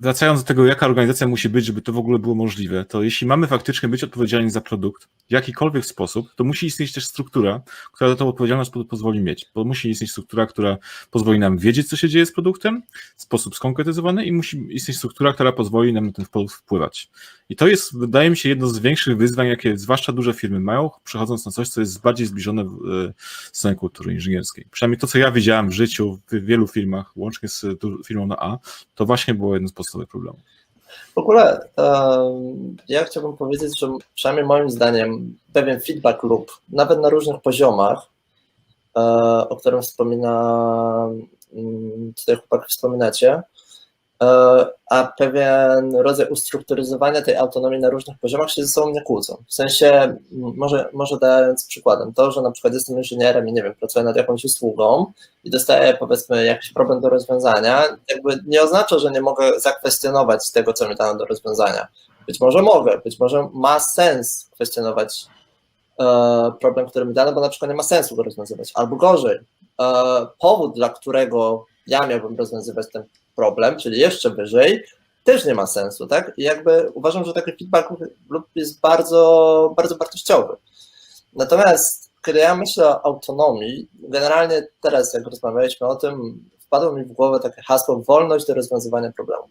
wracając do tego, jaka organizacja musi być, żeby to w ogóle było możliwe, to jeśli mamy faktycznie być odpowiedzialni za produkt w jakikolwiek sposób, to musi istnieć też struktura, która tą odpowiedzialność po- pozwoli mieć. Bo musi istnieć struktura, która pozwoli nam wiedzieć, co się dzieje z produktem w sposób skonkretyzowany i musi istnieć struktura, która pozwoli nam na ten produkt wpływać. I to jest, wydaje mi się, jedno z większych wyzwań, jakie zwłaszcza duże firmy mają, przechodząc na coś, co jest bardziej zbliżone e, stronie kultury inżynierskiej. Przynajmniej to, co ja widziałem w życiu w wielu firmach, łącznie z firmą na A, to właśnie było jedno z podstawowych problemów. W ogóle ja chciałbym powiedzieć, że przynajmniej moim zdaniem pewien feedback loop, nawet na różnych poziomach, e, o którym wspomina, mm, tutaj chłopaki wspominacie, a pewien rodzaj ustrukturyzowania tej autonomii na różnych poziomach się ze sobą nie kłócą. W sensie, może, może dając przykładem, to, że na przykład jestem inżynierem i nie wiem, pracuję nad jakąś usługą i dostaję powiedzmy jakiś problem do rozwiązania, jakby nie oznacza, że nie mogę zakwestionować tego, co mi dano do rozwiązania. Być może mogę, być może ma sens kwestionować e, problem, który mi dano, bo na przykład nie ma sensu go rozwiązywać. Albo gorzej, e, powód, dla którego ja miałbym rozwiązywać ten problem, czyli jeszcze wyżej, też nie ma sensu, tak? I jakby uważam, że taki feedback lub jest bardzo, bardzo wartościowy. Natomiast kiedy ja myślę o autonomii, generalnie teraz, jak rozmawialiśmy o tym, wpadło mi w głowę takie hasło wolność do rozwiązywania problemu.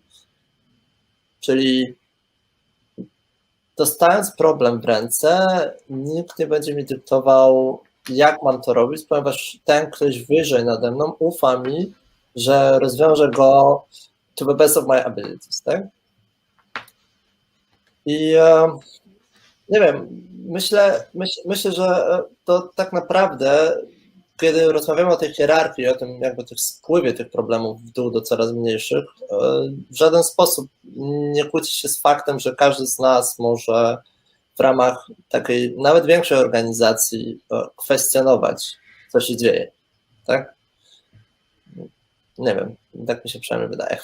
Czyli dostając problem w ręce, nikt nie będzie mi dyktował, jak mam to robić, ponieważ ten ktoś wyżej nade mną ufa mi, że rozwiążę go to the best of my abilities, tak? I e, nie wiem, myślę, myśl, myślę, że to tak naprawdę, kiedy rozmawiamy o tej hierarchii, o tym jakby tych spływie tych problemów w dół do coraz mniejszych, e, w żaden sposób nie kłóci się z faktem, że każdy z nas może w ramach takiej nawet większej organizacji e, kwestionować, co się dzieje, tak? Nie wiem, tak mi się przynajmniej wydaje.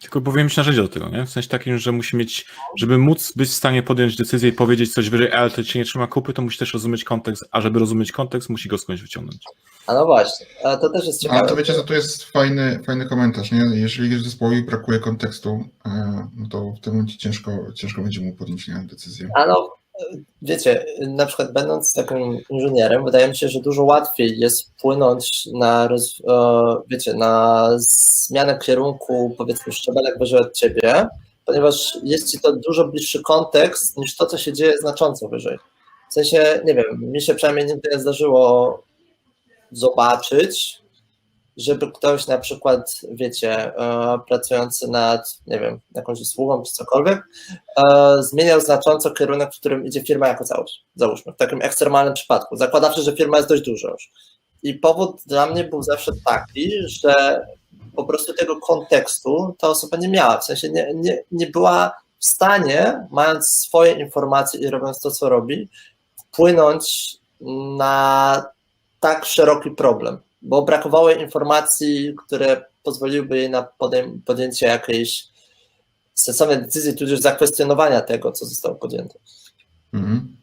Tylko powiem ci narzędzie do tego, nie? W sensie takim, że musi mieć, żeby móc być w stanie podjąć decyzję i powiedzieć coś wyżej, ale to ci nie trzyma kupy, to musi też rozumieć kontekst, a żeby rozumieć kontekst, musi go skądś wyciągnąć. A no właśnie, a to też jest ciekawe. Ale to wiecie, co to jest fajny, fajny komentarz, nie? Jeżeli zespołowi brakuje kontekstu, e, no to w tym momencie ciężko, ciężko będzie mu podjąć nie, decyzję. A no, wiecie, na przykład będąc takim inżynierem, wydaje mi się, że dużo łatwiej jest wpłynąć na, wiecie, na zmianę kierunku, powiedzmy, szczebelek wyżej od ciebie, ponieważ jest ci to dużo bliższy kontekst niż to, co się dzieje znacząco wyżej. W sensie, nie wiem, mi się przynajmniej nigdy nie zdarzyło zobaczyć, żeby ktoś na przykład, wiecie, e, pracujący nad, nie wiem, jakąś usługą czy cokolwiek, e, zmieniał znacząco kierunek, w którym idzie firma jako całość, załóżmy, w takim ekstremalnym przypadku, zakładawszy, że firma jest dość duża już. I powód dla mnie był zawsze taki, że po prostu tego kontekstu ta osoba nie miała, w sensie nie, nie, nie była w stanie, mając swoje informacje i robiąc to, co robi, wpłynąć na tak szeroki problem, bo brakowało informacji, które pozwoliłyby jej na podjęcie jakiejś sensownej decyzji, tudzież zakwestionowania tego, co zostało podjęte. Mhm.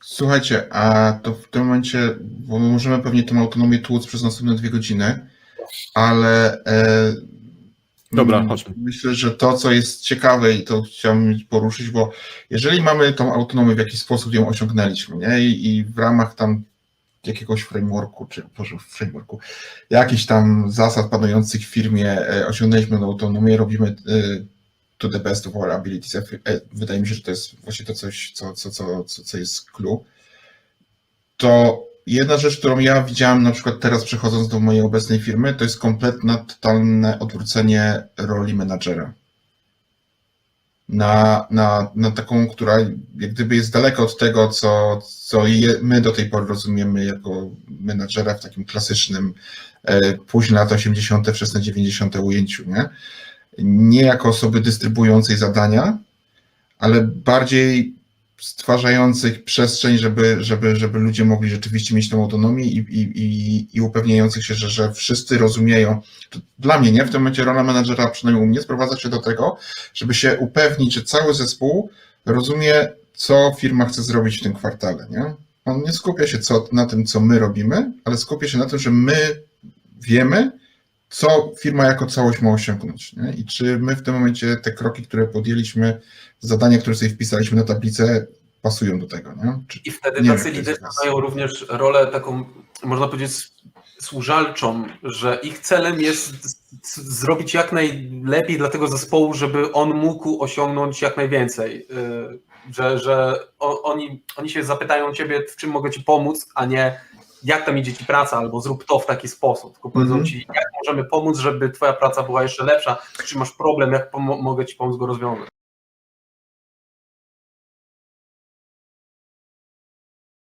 Słuchajcie, a to w tym momencie, bo możemy pewnie tę autonomię tłuc przez następne dwie godziny, ale e, Dobra, chodźmy. myślę, że to, co jest ciekawe i to chciałbym poruszyć, bo jeżeli mamy tą autonomię, w jaki sposób ją osiągnęliśmy, nie? I, i w ramach tam jakiegoś frameworku, czy może frameworku, jakichś tam zasad panujących w firmie e, osiągnęliśmy autonomię, robimy e, to the best of our abilities. E, Wydaje mi się, że to jest właśnie to coś, co, co, co, co, co jest clue. To jedna rzecz, którą ja widziałem na przykład teraz przechodząc do mojej obecnej firmy, to jest kompletne, totalne odwrócenie roli menadżera. Na, na, na taką, która jak gdyby jest daleka od tego, co, co je, my do tej pory rozumiemy jako menadżera w takim klasycznym e, późne lata 80., wczesne 90. ujęciu, nie? Nie jako osoby dystrybuującej zadania, ale bardziej stwarzających przestrzeń, żeby, żeby, żeby ludzie mogli rzeczywiście mieć tą autonomię i, i, i, i upewniających się, że, że wszyscy rozumieją. Dla mnie, nie? W tym momencie rola menadżera, przynajmniej u mnie, sprowadza się do tego, żeby się upewnić, że cały zespół rozumie, co firma chce zrobić w tym kwartale, nie? On nie skupia się co, na tym, co my robimy, ale skupia się na tym, że my wiemy, co firma jako całość ma osiągnąć. Nie? I czy my w tym momencie te kroki, które podjęliśmy, zadania, które sobie wpisaliśmy na tablicę, pasują do tego. Nie? Czy, I wtedy Nie tacy liderzy mają również rolę taką, można powiedzieć, służalczą, że ich celem jest zrobić jak najlepiej dla tego zespołu, żeby on mógł osiągnąć jak najwięcej. Yy, Że, że oni, oni się zapytają ciebie, w czym mogę ci pomóc, a nie jak tam idzie ci praca, albo zrób to w taki sposób. Tylko powiedzą Mhm. ci, jak możemy pomóc, żeby twoja praca była jeszcze lepsza, czy masz problem, jak mogę ci pomóc go rozwiązać.